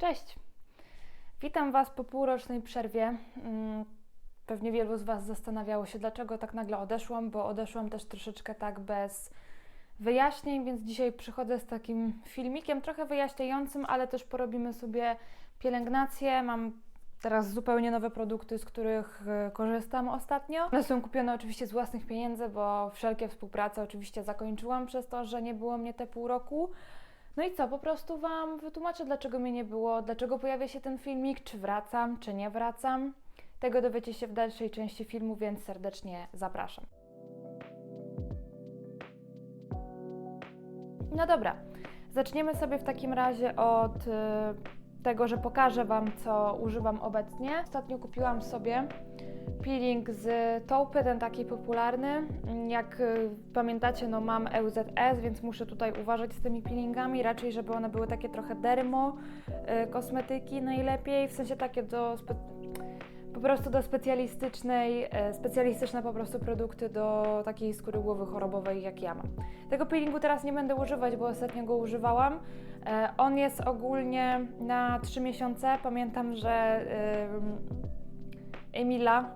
Cześć! Witam Was po półrocznej przerwie. Mm, Pewnie wielu z Was zastanawiało się, dlaczego tak nagle odeszłam, bo odeszłam też troszeczkę tak bez wyjaśnień, więc dzisiaj przychodzę z takim filmikiem trochę wyjaśniającym, ale też porobimy sobie pielęgnację. Mam teraz zupełnie nowe produkty, z których e, korzystam ostatnio. One są kupione oczywiście z własnych pieniędzy, bo wszelkie współprace oczywiście zakończyłam przez to, że nie było mnie te pół roku. No i co, po prostu Wam wytłumaczę, dlaczego mnie nie było, dlaczego pojawia się ten filmik, czy wracam, czy nie wracam. Tego dowiecie się w dalszej części filmu, więc serdecznie zapraszam. No dobra, zaczniemy sobie w takim razie od y, tego, że pokażę Wam, co używam obecnie. Ostatnio kupiłam sobie peeling z Taupy, ten taki popularny. Jak y, pamiętacie, no mam EUZS, więc muszę tutaj uważać z tymi peelingami, raczej żeby one były takie trochę dermo, y, kosmetyki najlepiej, w sensie takie do po prostu do specjalistycznej, e, specjalistyczne po prostu produkty do takiej skóry głowy chorobowej jak ja mam. Tego peelingu teraz nie będę używać, bo ostatnio go używałam. E, On jest ogólnie na 3 miesiące. Pamiętam, że Emila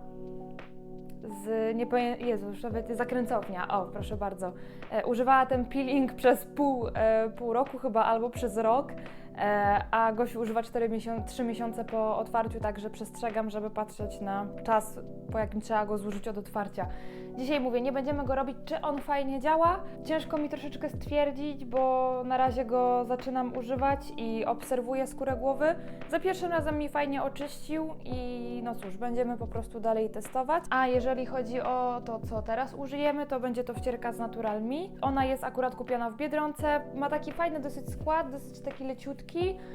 z, nie pamiętam, Jezu, już nawet zakręcownia, o proszę bardzo, e, używała ten peeling przez pół, e, pół roku chyba, albo przez rok, a Gosiu używa 4 miesiące, 3 miesiące po otwarciu, także przestrzegam, żeby patrzeć na czas, po jakim trzeba go zużyć od otwarcia. Dzisiaj mówię, nie będziemy go robić, czy on fajnie działa. Ciężko mi troszeczkę stwierdzić, bo na razie go zaczynam używać i obserwuję skórę głowy. Za pierwszym razem mi fajnie oczyścił i no cóż, będziemy po prostu dalej testować. A jeżeli chodzi o to, co teraz użyjemy, to będzie to wcierka z Natural Me. Ona jest akurat kupiona w Biedronce. Ma taki fajny dosyć skład, dosyć taki leciutki,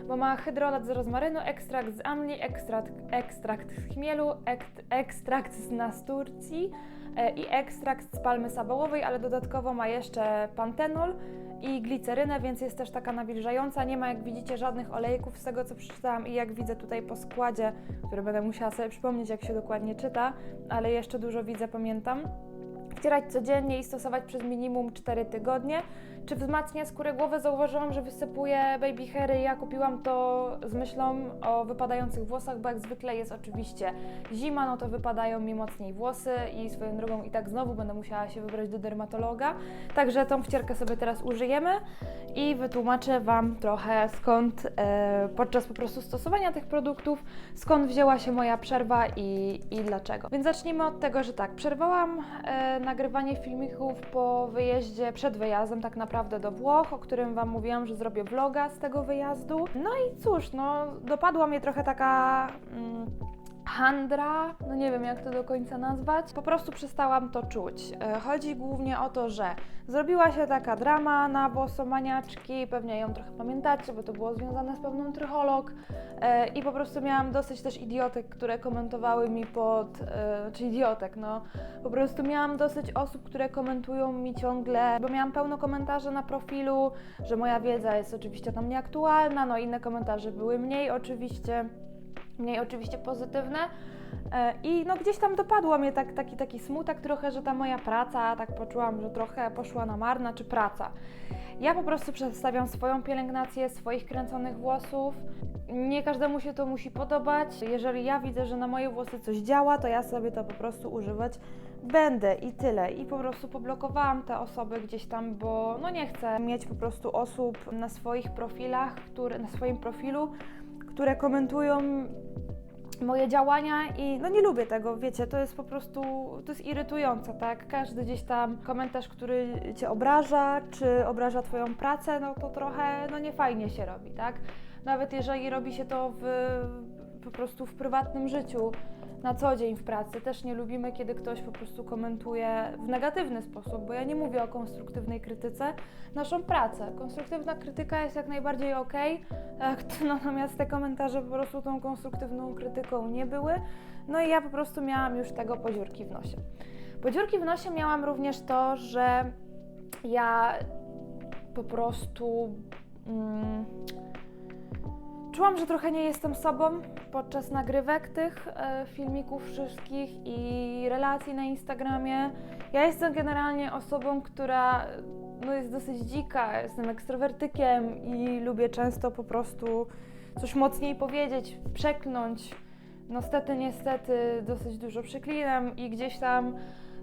bo ma hydrolat z rozmarynu, ekstrakt z amli, ekstrakt, ekstrakt z chmielu, ekt, ekstrakt z nasturcji e, i ekstrakt z palmy sabałowej, ale dodatkowo ma jeszcze pantenol i glicerynę, więc jest też taka nawilżająca. Nie ma, jak widzicie, żadnych olejków z tego, co przeczytałam i jak widzę tutaj po składzie, który będę musiała sobie przypomnieć, jak się dokładnie czyta, ale jeszcze dużo widzę, pamiętam. Wcierać codziennie i stosować przez minimum 4 tygodnie. Czy wzmacnia skórę głowy? Zauważyłam, że wysypuje baby hairy. Ja kupiłam to z myślą o wypadających włosach, bo jak zwykle jest oczywiście zima, no to wypadają mi mocniej włosy i swoją drogą i tak znowu będę musiała się wybrać do dermatologa. Także tą wcierkę sobie teraz użyjemy i wytłumaczę Wam trochę skąd e, podczas po prostu stosowania tych produktów, skąd wzięła się moja przerwa i, i dlaczego. Więc zacznijmy od tego, że tak, przerwałam e, nagrywanie filmików po wyjeździe, przed wyjazdem tak naprawdę do Włoch, o którym Wam mówiłam, że zrobię vloga z tego wyjazdu. No i cóż, no dopadła mnie trochę taka... Mm, handra, no nie wiem jak to do końca nazwać, po prostu przestałam to czuć. E, Chodzi głównie o to, że zrobiła się taka drama na włosomaniaczki, pewnie ją trochę pamiętacie, bo to było związane z pewną trycholog e, i po prostu miałam dosyć też idiotek, które komentowały mi pod, e, czy idiotek, no po prostu miałam dosyć osób, które komentują mi ciągle, bo miałam pełno komentarzy na profilu, że moja wiedza jest oczywiście tam nieaktualna, no inne komentarze były mniej oczywiście mniej oczywiście pozytywne. E, I no gdzieś tam dopadło mnie tak, taki, taki smutek trochę, że ta moja praca, tak poczułam, że trochę poszła na marne, czy praca. Ja po prostu przedstawiam swoją pielęgnację swoich kręconych włosów. Nie każdemu się to musi podobać. Jeżeli ja widzę, że na moje włosy coś działa, to ja sobie to po prostu używać będę i tyle. I po prostu poblokowałam te osoby gdzieś tam, bo no nie chcę mieć po prostu osób na swoich profilach, które, na swoim profilu, które komentują moje działania i no nie lubię tego, wiecie, to jest po prostu, to jest irytujące, tak? Każdy gdzieś tam komentarz, który cię obraża, czy obraża twoją pracę, no to trochę, no nie fajnie się robi, tak? Nawet jeżeli robi się to w, po prostu w prywatnym życiu, na co dzień w pracy. Też nie lubimy, kiedy ktoś po prostu komentuje w negatywny sposób, bo ja nie mówię o konstruktywnej krytyce, naszą pracę. Konstruktywna krytyka jest jak najbardziej ok, natomiast te komentarze po prostu tą konstruktywną krytyką nie były. No i ja po prostu miałam już tego podziurki w nosie. Podziurki w nosie miałam również to, że ja po prostu. Mm, Czułam, że trochę nie jestem sobą podczas nagrywek tych e, filmików wszystkich i relacji na Instagramie. Ja jestem generalnie osobą, która no, jest dosyć dzika, jestem ekstrowertykiem i lubię często po prostu coś mocniej powiedzieć, przeklnąć. No stety, niestety dosyć dużo przeklinam i gdzieś tam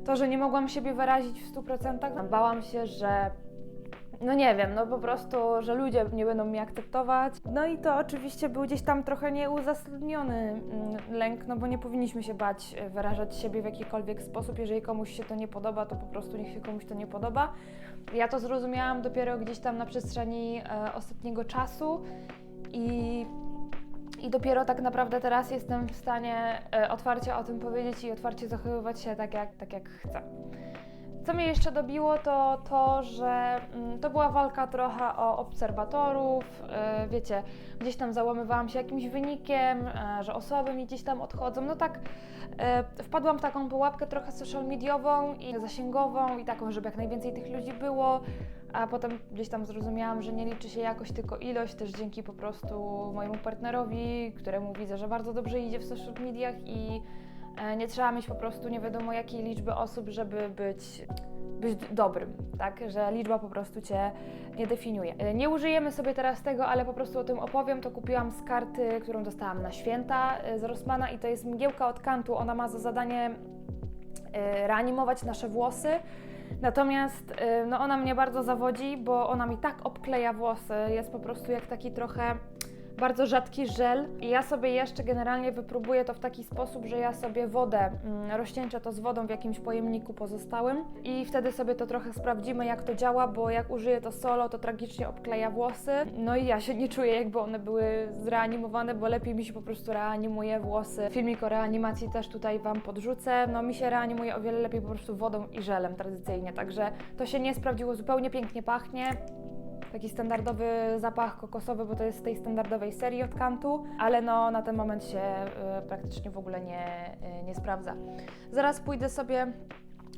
to, że nie mogłam siebie wyrazić w 100%, bałam się, że no nie wiem, no po prostu, że ludzie nie będą mnie akceptować. No i to oczywiście był gdzieś tam trochę nieuzasadniony mm, lęk, no bo nie powinniśmy się bać e, wyrażać siebie w jakikolwiek sposób. Jeżeli komuś się to nie podoba, to po prostu niech się komuś to nie podoba. Ja to zrozumiałam dopiero gdzieś tam na przestrzeni e, ostatniego czasu i i dopiero tak naprawdę teraz jestem w stanie e, otwarcie o tym powiedzieć i otwarcie zachowywać się tak, jak, tak jak chcę. Co mnie jeszcze dobiło, to to, że mm, to była walka trochę o obserwatorów. e, wiecie, gdzieś tam załamywałam się jakimś wynikiem, e, że osoby mi gdzieś tam odchodzą. No tak, e, wpadłam w taką pułapkę trochę social mediową i zasięgową i taką, żeby jak najwięcej tych ludzi było. A potem gdzieś tam zrozumiałam, że nie liczy się jakość, tylko ilość, też dzięki po prostu mojemu partnerowi, któremu widzę, że bardzo dobrze idzie w social mediach i nie trzeba mieć po prostu nie wiadomo jakiej liczby osób, żeby być, być dobrym, tak? Że liczba po prostu Cię nie definiuje. E, Nie użyjemy sobie teraz tego, ale po prostu o tym opowiem. To kupiłam z karty, którą dostałam na święta e, z Rossmana i to jest mgiełka od kantu. Ona ma za zadanie e, reanimować nasze włosy. Natomiast no ona mnie bardzo zawodzi, bo ona mi tak obkleja włosy, jest po prostu jak taki trochę bardzo rzadki żel. I ja sobie jeszcze generalnie wypróbuję to w taki sposób, że ja sobie wodę mm, rozcieńczę to z wodą w jakimś pojemniku pozostałym i wtedy sobie to trochę sprawdzimy, jak to działa, bo jak użyję to solo, to tragicznie obkleja włosy. No i ja się nie czuję, jakby one były zreanimowane, bo lepiej mi się po prostu reanimuje włosy. Filmik o reanimacji też tutaj Wam podrzucę. No mi się reanimuje o wiele lepiej po prostu wodą i żelem tradycyjnie, także to się nie sprawdziło, zupełnie pięknie pachnie taki standardowy zapach kokosowy, bo to jest z tej standardowej serii od Kantu, ale no na ten moment się y, praktycznie w ogóle nie, y, nie sprawdza. Zaraz pójdę sobie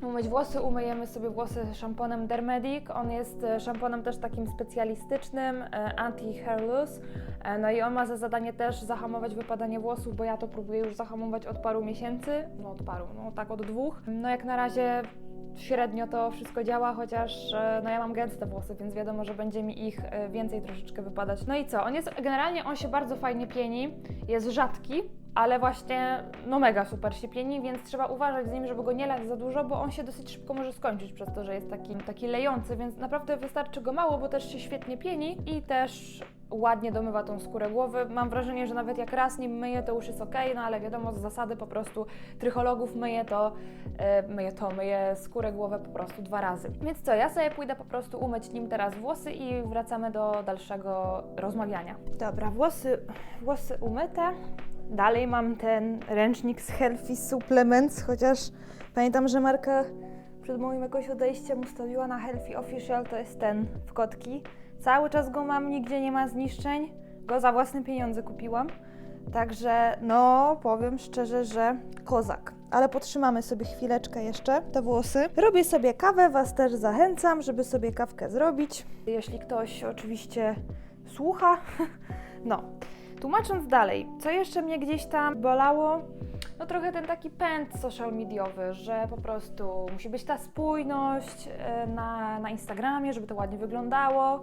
umyć włosy, umyjemy sobie włosy szamponem Dermedic. On jest e, szamponem też takim specjalistycznym, e, anti-hair loss. E, No i on ma za zadanie też zahamować wypadanie włosów, bo ja to próbuję już zahamować od paru miesięcy, no od paru, no tak od dwóch. No jak na razie średnio to wszystko działa, chociaż e, no ja mam gęste włosy, więc wiadomo, że będzie mi ich e, więcej troszeczkę wypadać. No i co? On jest generalnie on się bardzo fajnie pieni, jest rzadki, ale właśnie no mega super się pieni, więc trzeba uważać z nim, żeby go nie lać za dużo, bo on się dosyć szybko może skończyć przez to, że jest taki, taki lejący, więc naprawdę wystarczy go mało, bo też się świetnie pieni i też ładnie domywa tą skórę głowy. Mam wrażenie, że nawet jak raz nim myję, to już jest ok, no ale wiadomo, z zasady po prostu trychologów myję to, e, myję to, myję skórę głowy po prostu dwa razy. Więc co, ja sobie pójdę po prostu umyć nim teraz włosy i wracamy do dalszego rozmawiania. Dobra, włosy, włosy umyte. Dalej mam ten ręcznik z Healthy Supplements, chociaż pamiętam, że marka przed moim jakoś odejściem ustawiła na Healthy Official, to jest ten w kotki. Cały czas go mam, nigdzie nie ma zniszczeń. Go za własne pieniądze kupiłam. Także no, powiem szczerze, że kozak. Ale potrzymamy sobie chwileczkę jeszcze te włosy. Robię sobie kawę, Was też zachęcam, żeby sobie kawkę zrobić. Jeśli ktoś oczywiście słucha. No, tłumacząc dalej, co jeszcze mnie gdzieś tam bolało, no trochę ten taki pęd social mediowy, że po prostu musi być ta spójność e, na, na Instagramie, żeby to ładnie wyglądało.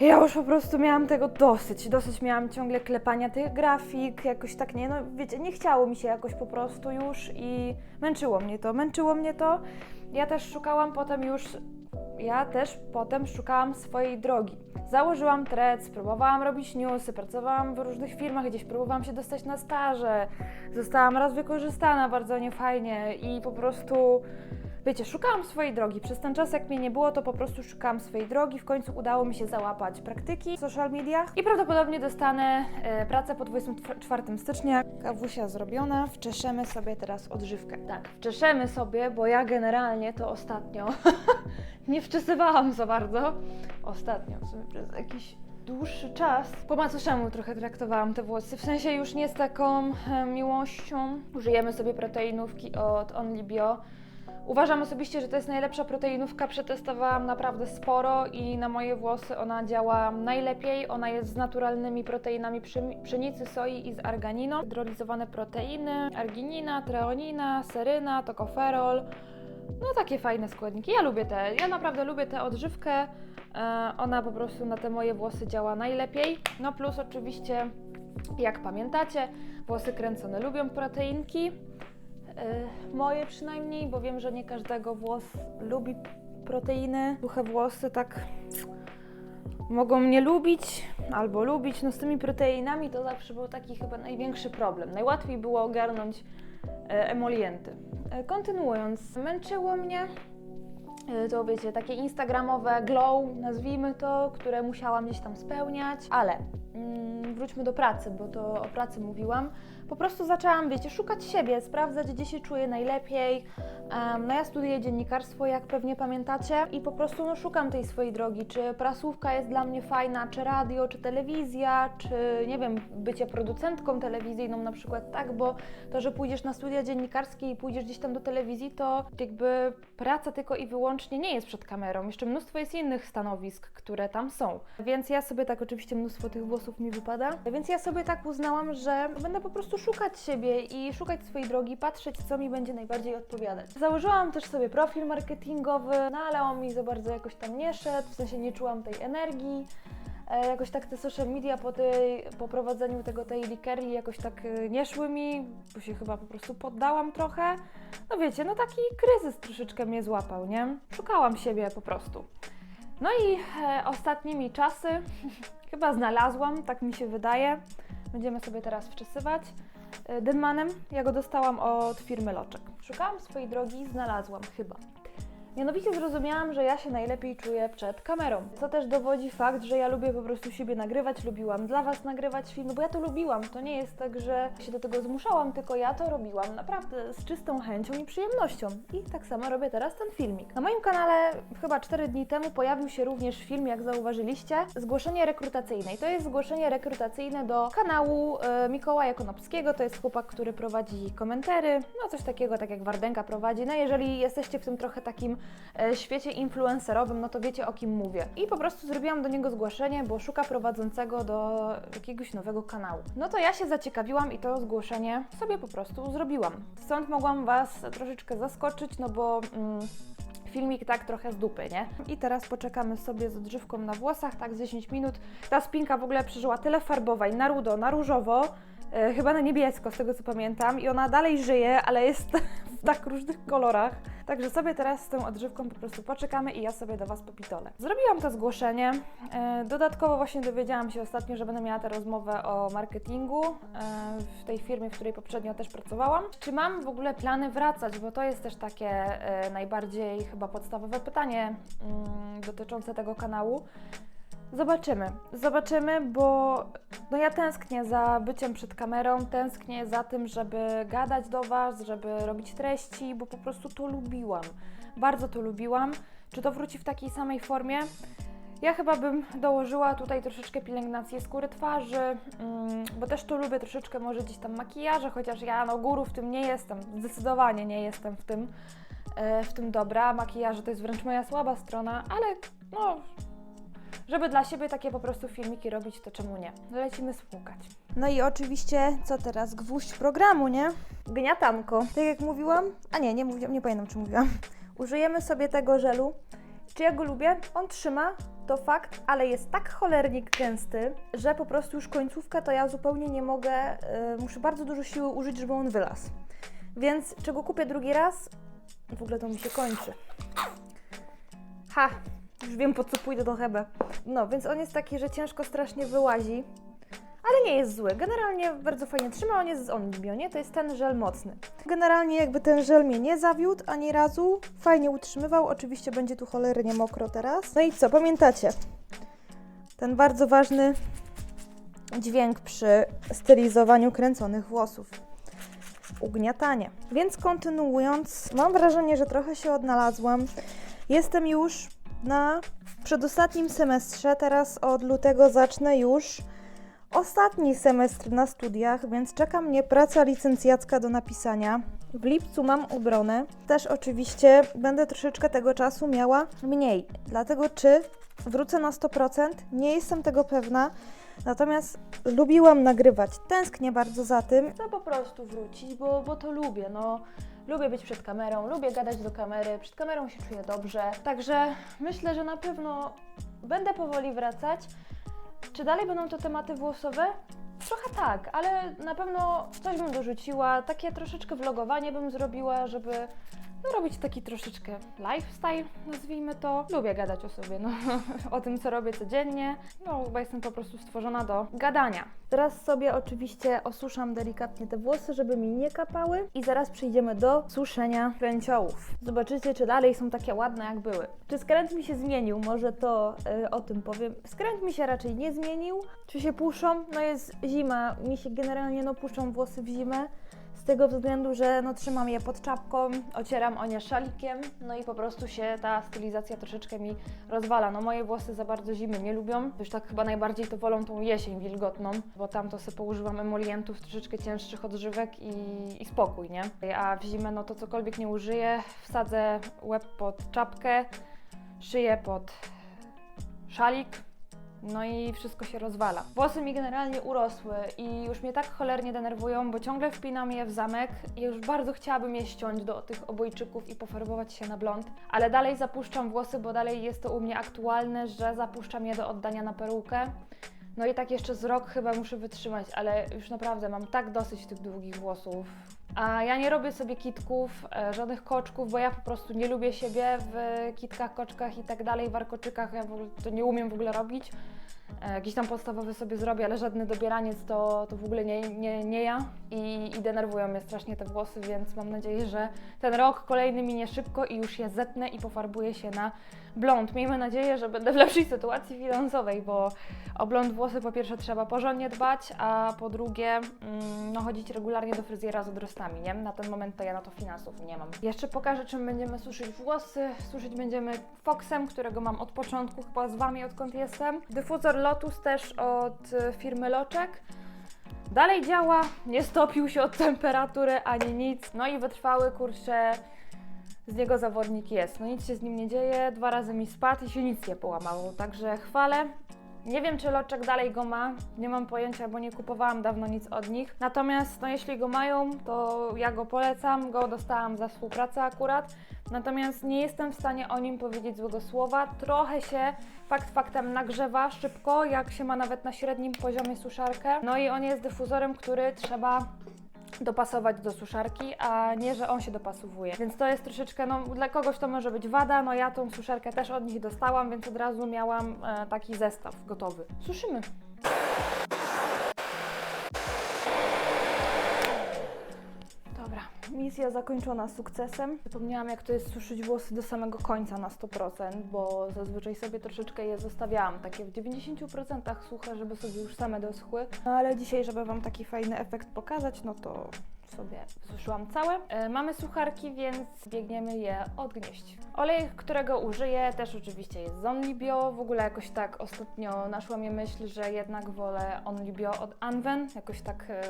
Ja już po prostu miałam tego dosyć, dosyć miałam ciągle klepania tych grafik, jakoś tak nie, no wiecie, nie chciało mi się jakoś po prostu już i męczyło mnie to, męczyło mnie to. Ja też szukałam potem już, ja też potem szukałam swojej drogi. Założyłam thread, próbowałam robić newsy, pracowałam w różnych firmach, gdzieś próbowałam się dostać na staże. Zostałam raz wykorzystana bardzo niefajnie i po prostu, wiecie, szukałam swojej drogi. Przez ten czas, jak mnie nie było, to po prostu szukałam swojej drogi. W końcu udało mi się załapać praktyki w social mediach i prawdopodobnie dostanę e, pracę po 24 stycznia. Kawusia zrobiona, wczeszemy sobie teraz odżywkę. Tak, wczeszemy sobie, bo ja generalnie to ostatnio nie wczesywałam za bardzo. Ostatnio, w sumie przez jakiś dłuższy czas. Po macoszemu trochę traktowałam te włosy, w sensie już nie z taką e, miłością. Użyjemy sobie proteinówki od Only Bio. Uważam osobiście, że to jest najlepsza proteinówka. Przetestowałam naprawdę sporo i na moje włosy ona działa najlepiej. Ona jest z naturalnymi proteinami pszenicy, soi i z arganino. Hydrolizowane proteiny, arginina, treonina, seryna, tokoferol. No takie fajne składniki. Ja lubię te, ja naprawdę lubię tę odżywkę. E, Ona po prostu na te moje włosy działa najlepiej. No plus oczywiście, jak pamiętacie, włosy kręcone lubią proteinki. E, Moje przynajmniej, bo wiem, że nie każdego włos lubi proteiny. Suche włosy tak mogą mnie lubić albo lubić. No z tymi proteinami to zawsze był taki chyba największy problem. Najłatwiej było ogarnąć e, emolienty. E, Kontynuując, męczyło mnie e, to wiecie, takie instagramowe glow, nazwijmy to, które musiałam gdzieś tam spełniać, ale mm, wróćmy do pracy, bo to o pracy mówiłam. Po prostu zaczęłam, wiecie, szukać siebie, sprawdzać, gdzie się czuję najlepiej. Em, no ja studiuję dziennikarstwo, jak pewnie pamiętacie, i po prostu no, szukam tej swojej drogi, czy prasówka jest dla mnie fajna, czy radio, czy telewizja, czy nie wiem, bycie producentką telewizyjną na przykład, tak, bo to, że pójdziesz na studia dziennikarskie i pójdziesz gdzieś tam do telewizji, to jakby praca tylko i wyłącznie nie jest przed kamerą. Jeszcze mnóstwo jest innych stanowisk, które tam są. Więc ja sobie tak, oczywiście mnóstwo tych włosów mi wypada, więc ja sobie tak uznałam, że będę po prostu szukać siebie i szukać swojej drogi, patrzeć, co mi będzie najbardziej odpowiadać. Założyłam też sobie profil marketingowy, no ale on mi za bardzo jakoś tam nie szedł, w sensie nie czułam tej energii. E, Jakoś tak te social media po, tej, po prowadzeniu tego tej Kerry jakoś tak e, nie szły mi, bo się chyba po prostu poddałam trochę. No wiecie, no taki kryzys troszeczkę mnie złapał, nie? Szukałam siebie po prostu. No i e, ostatnimi czasy chyba znalazłam, tak mi się wydaje. Będziemy sobie teraz wczesywać. Denmanem, ja go dostałam od firmy Loczek. Szukałam swojej drogi, znalazłam chyba. Mianowicie zrozumiałam, że ja się najlepiej czuję przed kamerą. Co też dowodzi fakt, że ja lubię po prostu siebie nagrywać, lubiłam dla Was nagrywać filmy, bo ja to lubiłam. To nie jest tak, że się do tego zmuszałam, tylko ja to robiłam naprawdę z czystą chęcią i przyjemnością. I tak samo robię teraz ten filmik. Na moim kanale chyba 4 dni temu pojawił się również film, jak zauważyliście, zgłoszenie rekrutacyjne. I to jest zgłoszenie rekrutacyjne do kanału e, Mikołaja Konopskiego. To jest chłopak, który prowadzi komentary, no coś takiego, tak jak Wardenka prowadzi. No jeżeli jesteście w tym trochę takim świecie influencerowym, no to wiecie o kim mówię. I po prostu zrobiłam do niego zgłoszenie, bo szuka prowadzącego do jakiegoś nowego kanału. No to ja się zaciekawiłam i to zgłoszenie sobie po prostu zrobiłam. Stąd mogłam Was troszeczkę zaskoczyć, no bo. Mm, Filmik tak trochę z dupy, nie? I teraz poczekamy sobie z odżywką na włosach, tak z 10 minut. Ta spinka w ogóle przeżyła tyle farbowań, na rudo, na różowo, e, chyba na niebiesko, z tego co pamiętam. I ona dalej żyje, ale jest w tak różnych kolorach. Także sobie teraz z tą odżywką po prostu poczekamy i ja sobie do Was popitolę. Zrobiłam to zgłoszenie. E, Dodatkowo właśnie dowiedziałam się ostatnio, że będę miała tę rozmowę o marketingu e, w tej firmie, w której poprzednio też pracowałam. Czy mam w ogóle plany wracać, bo to jest też takie e, najbardziej chyba podstawowe pytanie mm, dotyczące tego kanału. Zobaczymy, zobaczymy, bo no ja tęsknię za byciem przed kamerą, tęsknię za tym, żeby gadać do Was, żeby robić treści, bo po prostu to lubiłam. Bardzo to lubiłam. Czy to wróci w takiej samej formie? Ja chyba bym dołożyła tutaj troszeczkę pielęgnację skóry twarzy, mm, bo też tu lubię troszeczkę może gdzieś tam makijaże, chociaż ja no góru w tym nie jestem, zdecydowanie nie jestem w tym, e, w tym dobra. Makijaże to jest wręcz moja słaba strona, ale no żeby dla siebie takie po prostu filmiki robić, to czemu nie? Lecimy spłukać. No i oczywiście, co teraz? Gwóźdź programu, nie? Gniatanko. Tak jak mówiłam, a nie, nie mówiłam, nie pamiętam czy mówiłam. Użyjemy sobie tego żelu. Czy ja go lubię? On trzyma, to fakt, ale jest tak cholernie gęsty, że po prostu już końcówka to ja zupełnie nie mogę, yy, muszę bardzo dużo siły użyć, żeby on wylazł. Więc czego kupię drugi raz? W ogóle to mi się kończy. Ha, już wiem po co pójdę do Hebe. No, więc on jest taki, że ciężko strasznie wyłazi, ale nie jest zły. Generalnie bardzo fajnie trzyma, on jest z Onibio, nie? To jest ten żel mocny. Generalnie jakby ten żel mnie nie zawiódł ani razu, fajnie utrzymywał. Oczywiście będzie tu cholernie mokro teraz. No i co, pamiętacie? Ten bardzo ważny dźwięk przy stylizowaniu kręconych włosów. Ugniatanie. Więc kontynuując, mam wrażenie, że trochę się odnalazłam. Jestem już na przedostatnim semestrze, teraz od lutego zacznę już ostatni semestr na studiach, więc czeka mnie praca licencjacka do napisania. W lipcu mam obronę. Też oczywiście będę troszeczkę tego czasu miała mniej. Dlatego czy wrócę na 100%? Nie jestem tego pewna. Natomiast lubiłam nagrywać. Tęsknię bardzo za tym. Chcę po prostu wrócić, bo, bo to lubię. No, lubię być przed kamerą, lubię gadać do kamery. Przed kamerą się czuję dobrze. Także myślę, że na pewno będę powoli wracać. Czy dalej będą to tematy włosowe? Trochę tak, ale na pewno coś bym dorzuciła. Takie troszeczkę vlogowanie bym zrobiła, żeby robić taki troszeczkę lifestyle, nazwijmy to. Lubię gadać o sobie, no, o tym, co robię codziennie. No, chyba jestem po prostu stworzona do gadania. Teraz sobie oczywiście osuszam delikatnie te włosy, żeby mi nie kapały. I zaraz przejdziemy do suszenia kręciołów. Zobaczycie, czy dalej są takie ładne, jak były. Czy skręt mi się zmienił? Może to y, o tym powiem. Skręt mi się raczej nie zmienił. Czy się puszczą? No jest zima, mi się generalnie no puszczą włosy w zimę. Z tego względu, że no, trzymam je pod czapką, ocieram o nie szalikiem, no i po prostu się ta stylizacja troszeczkę mi rozwala. No moje włosy za bardzo zimy nie lubią, już tak chyba najbardziej to wolą tą jesień wilgotną, bo tam to sobie poużywam emolientów troszeczkę cięższych odżywek i, i spokój, nie? A w zimę no to cokolwiek nie użyję, wsadzę łeb pod czapkę, szyję pod szalik, no i wszystko się rozwala. Włosy mi generalnie urosły i już mnie tak cholernie denerwują, bo ciągle wpinam je w zamek i już bardzo chciałabym je ściąć do tych obojczyków i pofarbować się na blond, ale dalej zapuszczam włosy, bo dalej jest to u mnie aktualne, że zapuszczam je do oddania na perukę. No i tak jeszcze z rok chyba muszę wytrzymać, ale już naprawdę mam tak dosyć tych długich włosów. A ja nie robię sobie kitków, e, żadnych koczków, bo ja po prostu nie lubię siebie w kitkach, koczkach i tak dalej, warkoczykach, ja w ogóle to nie umiem w ogóle robić. E, Jakiś tam podstawowy sobie zrobię, ale żadny dobieraniec to, to w ogóle nie, nie, nie ja I, i denerwują mnie strasznie te włosy, więc mam nadzieję, że ten rok kolejny minie szybko i już je zetnę i pofarbuję się na blond. Miejmy nadzieję, że będę w lepszej sytuacji finansowej, bo o blond włosy po pierwsze trzeba porządnie dbać, a po drugie mm, no, chodzić regularnie do fryzjera z odrostami, nie? Na ten moment to ja na to finansów nie mam. Jeszcze pokażę, czym będziemy suszyć włosy. Suszyć będziemy Foxem, którego mam od początku, chyba z Wami, odkąd jestem. Dyfuzor Lotus też od y, firmy Loczek. Dalej działa, nie stopił się od temperatury ani nic. No i wytrwały, kurczę, z niego zawodnik jest. No nic się z nim nie dzieje, dwa razy mi spadł i się nic nie połamało, także chwalę. Nie wiem, czy Loczek dalej go ma, nie mam pojęcia, bo nie kupowałam dawno nic od nich. Natomiast, no jeśli go mają, to ja go polecam, go dostałam za współpracę akurat. Natomiast nie jestem w stanie o nim powiedzieć złego słowa. Trochę się fakt faktem nagrzewa szybko, jak się ma nawet na średnim poziomie suszarkę. No i on jest dyfuzorem, który trzeba dopasować do suszarki, a nie, że on się dopasowuje. Więc to jest troszeczkę, no dla kogoś to może być wada, no ja tą suszarkę też od nich dostałam, więc od razu miałam e, taki zestaw gotowy. Suszymy. Misja zakończona sukcesem. Zapomniałam jak to jest suszyć włosy do samego końca na 100%, bo zazwyczaj sobie troszeczkę je zostawiałam, takie w 90% suche, żeby sobie już same doschły. No ale dzisiaj, żeby Wam taki fajny efekt pokazać, no to sobie suszyłam całe. E, mamy sucharki, więc biegniemy je odgnieść. Olej, którego użyję, też oczywiście jest z Onlibio. W ogóle jakoś tak ostatnio naszła mnie myśl, że jednak wolę Onlibio od Anwen. Jakoś tak e,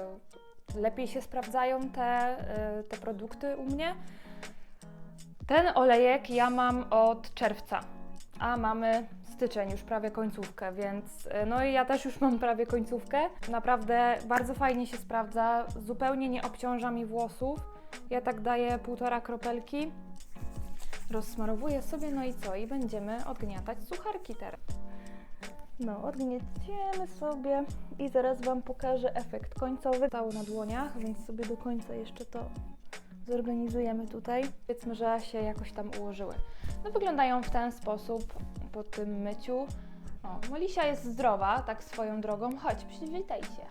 lepiej się sprawdzają te, e, te produkty u mnie. Ten olejek ja mam od czerwca, a mamy styczeń, już prawie końcówkę, więc e, no i ja też już mam prawie końcówkę. Naprawdę bardzo fajnie się sprawdza, zupełnie nie obciąża mi włosów. Ja tak daję półtora kropelki, rozsmarowuję sobie, no i co? I będziemy odgniatać sucharki teraz. No, odgnieciemy sobie i zaraz Wam pokażę efekt końcowy. Cały na dłoniach, więc sobie do końca jeszcze to zorganizujemy tutaj. Powiedzmy, że się jakoś tam ułożyły. No wyglądają w ten sposób po tym myciu. O, Molisia jest zdrowa, tak swoją drogą. Chodź, przywitaj się.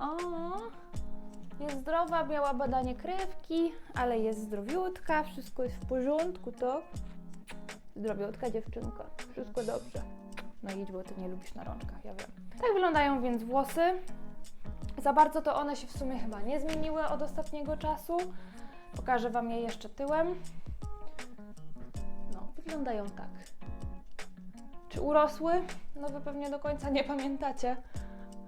O, jest zdrowa, miała badanie krewki, ale jest zdrowiutka, wszystko jest w porządku, to zdrowiutka dziewczynka, wszystko dobrze. No idź, bo ty nie lubisz na rączkach, ja wiem. Tak wyglądają więc włosy. Za bardzo to one się w sumie chyba nie zmieniły od ostatniego czasu. Pokażę Wam je jeszcze tyłem. No, wyglądają tak. Czy urosły? No Wy pewnie do końca nie pamiętacie.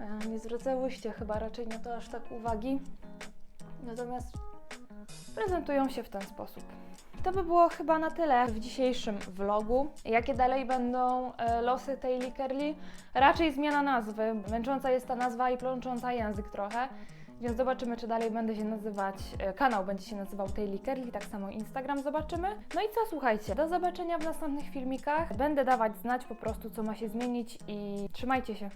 E, Nie zwracałyście chyba raczej na to aż tak uwagi. Natomiast prezentują się w ten sposób. To by było chyba na tyle w dzisiejszym vlogu. Jakie dalej będą e, losy tej Curly? Raczej zmiana nazwy. Męcząca jest ta nazwa i plącząca język trochę. Więc zobaczymy, czy dalej będę się nazywać, e, kanał będzie się nazywał Taily Curly, tak samo Instagram zobaczymy. No i co, słuchajcie, do zobaczenia w następnych filmikach. Będę dawać znać po prostu, co ma się zmienić i trzymajcie się.